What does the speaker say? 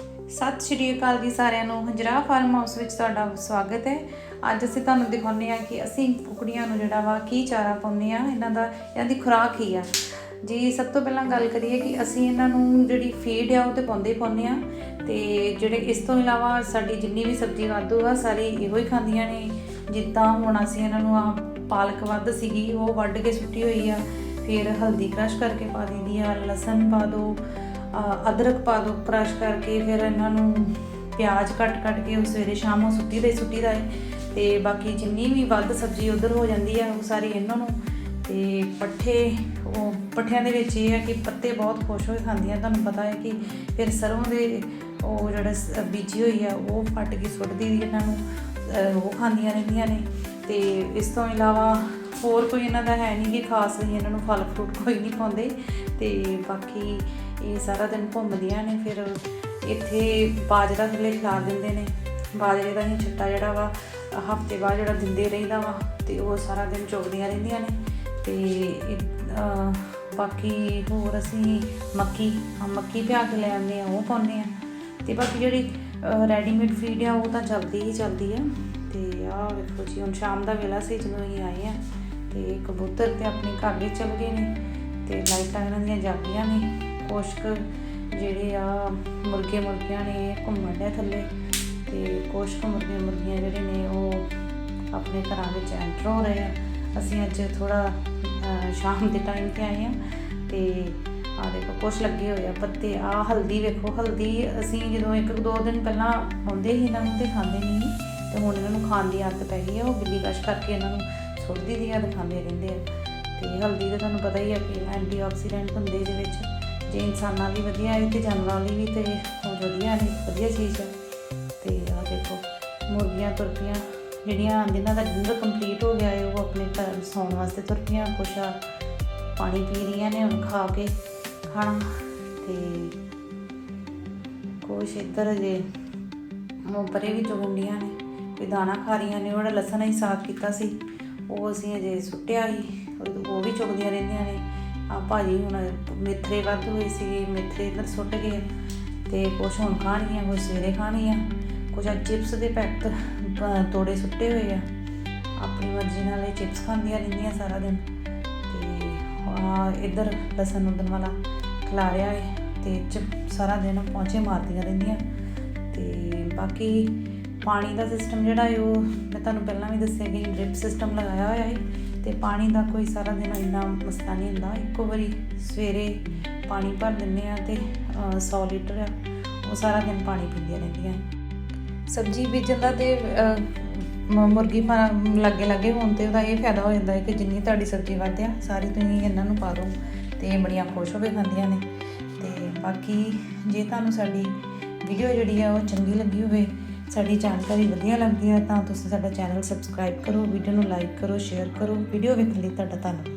ਸਤਿ ਸ਼੍ਰੀ ਅਕਾਲ ਜੀ ਸਾਰਿਆਂ ਨੂੰ। ਹੰਜਰਾ ਫਾਰਮ ਹਾਊਸ ਵਿੱਚ ਤੁਹਾਡਾ ਸਵਾਗਤ ਹੈ। ਅੱਜ ਅਸੀਂ ਤੁਹਾਨੂੰ ਦਿਖਾਉਂਦੇ ਆ ਕਿ ਅਸੀਂ ਕੁਕੜੀਆਂ ਨੂੰ ਜਿਹੜਾ ਵਾ ਕੀ ਚਾਰਾ ਪਾਉਂਦੇ ਆ ਇਹਨਾਂ ਦਾ ਇਹਨਾਂ ਦੀ ਖੁਰਾਕ ਹੀ ਆ। ਜੀ, ਸਭ ਤੋਂ ਪਹਿਲਾਂ ਗੱਲ ਕਰੀਏ ਕਿ ਅਸੀਂ ਇਹਨਾਂ ਨੂੰ ਜਿਹੜੀ ਫੀਡ ਆ ਉਹ ਤੇ ਪਾਉਂਦੇ ਹੀ ਪਾਉਂਦੇ ਆ ਤੇ ਜਿਹੜੇ ਇਸ ਤੋਂ ਇਲਾਵਾ ਸਾਡੀ ਜਿੰਨੀ ਵੀ ਸਬਜ਼ੀ ਵਾਧੂ ਆ, ਸਾਰੀ ਇਹੋ ਹੀ ਖਾਂਦੀਆਂ ਨੇ। ਜਿੱਦਾਂ ਹੁਣ ਅਸੀਂ ਇਹਨਾਂ ਨੂੰ ਆ ਪਾਲਕ ਵੱਧ ਸੀਗੀ, ਉਹ ਵੱਢ ਕੇ ਸੁੱਟੀ ਹੋਈ ਆ, ਫਿਰ ਹਲਦੀ ਕ੍ਰਸ਼ ਕਰਕੇ ਪਾ ਦਿੰਦੀ ਆ, ਲਸਣ ਪਾ ਦਿਓ ਅਦਰਕ ਪਾ ਦਿਓ ਕ੍ਰਸ਼ ਕਰਕੇ ਫਿਰ ਇਹਨਾਂ ਨੂੰ ਪਿਆਜ਼ ਕੱਟ ਕੱਟ ਕੇ ਉਹ ਸਵੇਰੇ ਸ਼ਾਮ ਨੂੰ ਸੁੱਟੀ ਦਾ ਸੁੱਟੀ ਦਾ ਹੈ। ਤੇ ਬਾਕੀ ਜਿੰਨੀ ਵੀ ਵੱਧ ਸਬਜ਼ੀ ਉਧਰ ਹੋ ਜਾਂਦੀ ਹੈ ਉਹ ਸਾਰੀ ਇਹਨਾਂ ਨੂੰ। ਤੇ ਪੱਠੇ, ਉਹ ਪੱਠਿਆਂ ਦੇ ਵਿੱਚ ਇਹ ਹੈ ਕਿ ਪੱਤੇ ਬਹੁਤ ਖੁਸ਼ ਹੋਏ ਖਾਂਦੀਆਂ। ਤੁਹਾਨੂੰ ਪਤਾ ਹੈ ਕਿ ਫਿਰ ਸਰੋਂ ਦੇ ਉਹ ਜਿਹੜਾ ਸ- ਬੀਜੀ ਹੋਈ ਆ, ਉਹ ਫੱਟ ਕੇ ਸੁੱਟਦੀ ਦੀ ਇਹਨਾਂ ਨੂੰ। ਉਹ ਖਾਂਦੀਆਂ ਰਹਿੰਦੀਆਂ ਨੇ। ਤੇ ਇਸ ਤੋਂ ਇਲਾਵਾ ਹੋਰ ਕੋਈ ਇਹਨਾਂ ਦਾ ਹੈ ਨਹੀਂ ਕਿ ਖਾਸ ਅਸੀਂ ਇਹਨਾਂ ਨੂੰ ਫਲ ਫਰੂਟ ਕੋਈ ਨਹੀਂ ਪਾਉਂਦੇ। ਤੇ ਬਾਕੀ ਇਹ ਸਾਰਾ ਦਿਨ ਘੁੰਮਦੀਆਂ ਨੇ, ਫਿਰ ਇੱਥੇ ਬਾਜਰਾ ਥੱਲੇ ਖਿਲਾ ਦਿੰਦੇ ਨੇ। ਬਾਜਰੇ ਦਾ ਹੀ ਛੱਟਾ ਜਿਹੜਾ ਵਾ, ਹਫ਼ਤੇ ਬਾਅਦ ਜਿਹੜਾ ਦਿੰਦੇ ਰਹਿੰਦਾ ਵਾ, ਤੇ ਉਹ ਸਾਰਾ ਦਿਨ ਚੁਗਦੀਆਂ ਰਹਿੰਦੀਆਂ ਨੇ। ਤੇ ਬਾਕੀ ਹੋਰ ਅਸੀਂ ਮੱਕੀ ਮੱਕੀ ਪਿਆ ਕੇ ਲੈ ਆਉਂਦੇ ਆ, ਉਹ ਪਾਉਂਦੇ ਆ। ਤੇ ਬਾਕੀ ਜਿਹੜੀ ਰੈਡੀਮੇਡ ਫੀਡ ਆ, ਉਹ ਤਾਂ ਚੱਲਦੀ ਹੀ ਚੱਲਦੀ ਆ। ਤੇ ਆਹ ਵੇਖੋ ਜੀ, ਹੁਣ ਸ਼ਾਮ ਦਾ ਵੇਲਾ ਸੀ ਜਦੋਂ ਅਸੀਂ ਆਏ ਆ। ਤੇ ਕਬੂਤਰ ਤੇ ਆਪਣੇ ਘਰ ਵਿੱਚ ਚਲ ਗਏ ਨੇ ਤੇ ਲਾਈਟਾਂ ਇਹਨਾਂ ਦੀਆਂ ਜਾਗੀਆਂ ਨੇ। ਕੁਸ਼ਕ ਜਿਹੜੇ ਆ, ਮੁਰਗੇ ਮੁਰਗੀਆਂ ਨੇ ਘੁੰਮਣ ਦੇ ਥੱਲੇ ਤੇ ਕੁਸ਼ਕ ਮੁਰਗੇ ਮੁਰਗੀਆਂ ਜਿਹੜੇ ਨੇ ਉਹ ਆਪਣੇ ਘਰਾਂ ਵਿੱਚ ਐਂਟਰ ਹੋ ਰਹੇ ਆ। ਅਸੀਂ ਅੱਜ ਥੋੜਾ ਸ਼ਾਮ ਦੇ ਟਾਈਮ ਤੇ ਆਏ ਆ ਤੇ ਆ ਦੇਖੋ ਕੁਛ ਲੱਗੇ ਹੋਏ ਆ ਪੱਤੇ। ਆ ਹਲਦੀ ਵੇਖੋ, ਹਲਦੀ ਅਸੀਂ ਜਦੋਂ ਇੱਕ ਦੋ ਦਿਨ ਪਹਿਲਾਂ ਆਉਂਦੇ ਸੀ ਇਹਨਾਂ ਨੂੰ ਤੇ ਖਾਂਦੇ ਨਹੀਂ। ਸੀ ਤੇ ਹੁਣ ਇਹਨਾਂ ਨੂੰ ਖਾਣ ਦੀ ਆਦਤ ਪੈ ਗਈ ਆ, ਉਹ ਬਿੱਲੀ ਕਸ਼ ਕਰਕੇ ਇਹਨਾਂ ਨੂੰ ਸੁੱਟਦੀ ਦੀਆਂ ਦਿਖਾਉਂਦੇ ਰਹਿੰਦੇ ਆ। ਤੇ ਹਲਦੀ ਦਾ ਤੁਹਾਨੂੰ ਪਤਾ ਹੀ ਆ ਕਿ ਐਂਟੀਆਕਸੀਡੈਂਟ ਹੁੰਦੇ ਇਹਦੇ ਵਿੱਚ ਜੇ ਇਨਸਾਨਾਂ ਲਈ ਵਧੀਆ ਹੈ ਤੇ ਜਾਨਵਰਾਂ ਲਈ ਵੀ ਤੇ ਉਹ ਵਧੀਆ ਨੇ, ਵਧੀਆ ਚੀਜ਼ ਹੈ ਤੇ ਆ ਦੇਖੋ, ਮੁਰਗੀਆਂ, ਤੁਰਪੀਆਂ ਜਿਹੜੀਆਂ ਜਿਨ੍ਹਾਂ ਦਾ ਡਿਨਰ ਕੰਪਲੀਟ ਹੋ ਗਿਆ ਹੈ, ਉਹ ਆਪਣੇ ਘਰ ਸੌਣ ਵਾਸਤੇ ਤੁਰਪੀਆਂ, ਕੁਛ ਆ, ਪਾਣੀ ਪੀ ਰਹੀਆਂ ਨੇ ਹੁਣ ਖਾ ਕੇ ਖਾਣਾ। ਤੇ ਕੁਛ ਇੱਧਰ ਜੇ ਉਹ ਪਰੇ ਵੀ ਚੁਗੰਡੀਆਂ ਨੇ, ਕੋਈ ਦਾਣਾ ਖਾ ਰਹੀਆਂ ਨੇ, ਉਹਦਾ ਲਸਣ ਹੀ ਸਾਫ਼ ਕੀਤਾ ਸੀ। ਉਹ ਅਸੀਂ ਅਜੇ ਸੁੱਟਿਆ ਸੀ, ਉਹ ਵੀ ਚੁਗਦੀਆਂ ਰਹਿੰਦੀਆਂ ਨੇ। ਆ ਭਾਜੀ ਹੁਣ ਮੇਥਰੇ ਵੱਧ ਹੋਏ ਸੀ ਮੇਥਰੇ ਇੱਧਰ ਸੁੱਟ ਗਏ। ਤੇ ਕੁਛ ਹੁਣ ਖਾਣੀਆਂ ਕੁਛ ਸਵੇਰੇ ਖਾਣੀਆਂ ਕੁਛ ਆ ਚਿਪਸ ਦੇ ਪੈਕਟ ਤੋੜੇ ਸੁੱਟੇ ਹੋਏ ਆ। ਆਪਣੀ ਮਰਜ਼ੀ ਨਾਲ ਇਹ ਚਿਪਸ ਖਾਂਦੀਆਂ ਰਹਿੰਦੀਆਂ ਸਾਰਾ ਦਿਨ। ਤੇ ਆ ਇੱਧਰ ਲਸਣ ਉਦਨ ਵਾਲਾ ਖਿਲਾਰਿਆ ਹੈ ਤੇ ਇਹ ਸਾਰਾ ਦਿਨ ਪਹੁੰਚੇ ਮਾਰਦੀਆਂ ਰਹਿੰਦੀਆਂ। ਤੇ ਬਾਕੀ ਪਾਣੀ ਦਾ ਸਿਸਟਮ ਜਿਹੜਾ ਹੈ ਉਹ ਮੈਂ ਤੁਹਾਨੂੰ ਪਹਿਲਾਂ ਵੀ ਦੱਸਿਆ ਕਿ ਡ੍ਰਿਪ ਸਿਸਟਮ ਲਗਾਇਆ ਹੋਇਆ ਹੈ ਤੇ ਪਾਣੀ ਦਾ ਕੋਈ ਸਾਰਾ ਦਿਨ ਇੰਨਾ ਮਸਤਾ ਨਹੀਂ ਹੁੰਦਾ। ਇੱਕੋ ਵਾਰੀ ਸਵੇਰੇ ਪਾਣੀ ਭਰ ਦਿੰਦੇ ਆ ਤੇ ਅ, 100 ਲੀਟਰ ਆ ਉਹ ਸਾਰਾ ਦਿਨ ਪਾਣੀ ਪੀਂਦੀਆਂ ਰਹਿੰਦੀਆਂ ਸਬਜ਼ੀ ਬੀਜਣ ਦਾ ਤੇ ਮੁਰਗੀ ਫਾਰਮ ਲੱਗੇ ਲੱਗੇ ਹੋਣ ਤੇ ਉਹਦਾ ਇਹ ਫਾਇਦਾ ਹੋ ਜਾਂਦਾ ਹੈ ਕਿ ਜਿੰਨੀ ਤੁਹਾਡੀ ਸਬਜ਼ੀ ਵੱਧ ਆ ਸਾਰੀ ਤੁਸੀਂ ਇਹਨਾਂ ਨੂੰ ਪਾ ਦਿਓ ਤੇ ਬੜੀਆਂ ਖੁਸ਼ ਹੋ ਕੇ ਖਾਂਦੀਆਂ ਨੇ। ਤੇ ਬਾਕੀ ਜੇ ਤੁਹਾਨੂੰ ਸਾਡੀ ਵੀਡੀਓ ਜਿਹੜੀ ਆ ਉਹ ਚੰਗੀ ਲੱਗੀ ਹੋਵੇ ਸਾਡੀ ਜਾਣਕਾਰੀ ਵਧੀਆ ਲੱਗਦੀ ਹੈ ਤਾਂ ਤੁਸੀਂ ਸਾਡਾ ਚੈਨਲ ਸਬਸਕ੍ਰਾਈਬ ਕਰੋ ਵੀਡੀਓ ਨੂੰ ਲਾਈਕ ਕਰੋ ਸ਼ੇਅਰ ਕਰੋ ਵੀਡੀਓ ਵੇਖਣ ਲਈ ਤੁਹਾਡਾ ਧੰਨਵਾਦ।